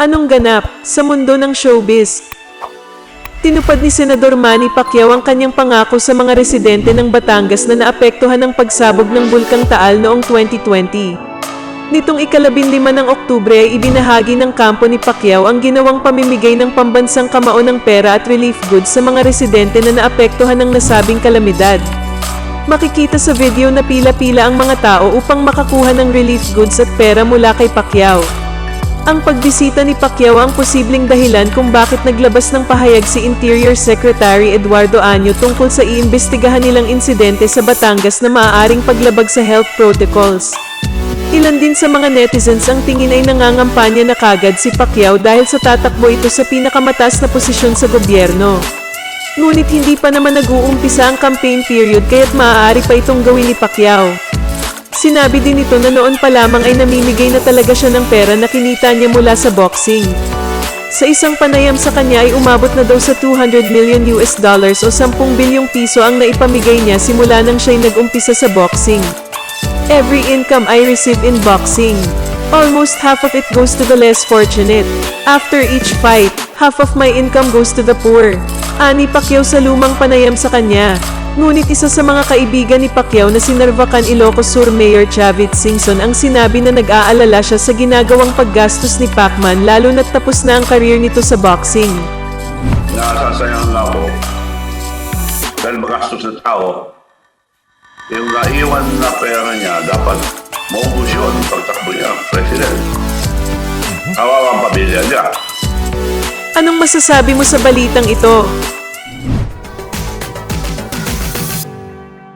Anong ganap sa mundo ng showbiz? Tinupad ni Senador Manny Pacquiao ang kanyang pangako sa mga residente ng Batangas na naapektuhan ng pagsabog ng Bulkang Taal noong 2020. Nitong ikalabindima ng Oktubre ay ibinahagi ng kampo ni Pacquiao ang ginawang pamimigay ng pambansang kamao ng pera at relief goods sa mga residente na naapektuhan ng nasabing kalamidad. Makikita sa video na pila-pila ang mga tao upang makakuha ng relief goods at pera mula kay Pacquiao. Ang pagbisita ni Pacquiao ang posibleng dahilan kung bakit naglabas ng pahayag si Interior Secretary Eduardo Año tungkol sa iimbestigahan nilang insidente sa Batangas na maaaring paglabag sa health protocols. Ilan din sa mga netizens ang tingin ay nangangampanya na kagad si Pacquiao dahil sa tatakbo ito sa pinakamataas na posisyon sa gobyerno. Ngunit hindi pa naman nag-uumpisa ang campaign period kaya't maaari pa itong gawin ni Pacquiao. Sinabi din nito na noon pa lamang ay namimigay na talaga siya ng pera na kinita niya mula sa boxing. Sa isang panayam sa kanya ay umabot na daw sa 200 million US dollars o 10 bilyong piso ang naipamigay niya simula nang siya'y nag-umpisa sa boxing. Every income I receive in boxing, almost half of it goes to the less fortunate. After each fight, half of my income goes to the poor. Ani Pacquiao sa lumang panayam sa kanya. Ngunit isa sa mga kaibigan ni Pacquiao na si Narvacan Ilocos Sur Mayor Chavit Singson ang sinabi na nag-aalala siya sa ginagawang paggastos ni Pacman lalo na't tapos na ang career nito sa boxing. Nasasayang ako dahil magastos na tao. Yung naiwan na pera niya, dapat maubos yun pagtakbo niya, president. Kawawa ang pamilya niya. Anong masasabi mo sa balitang ito?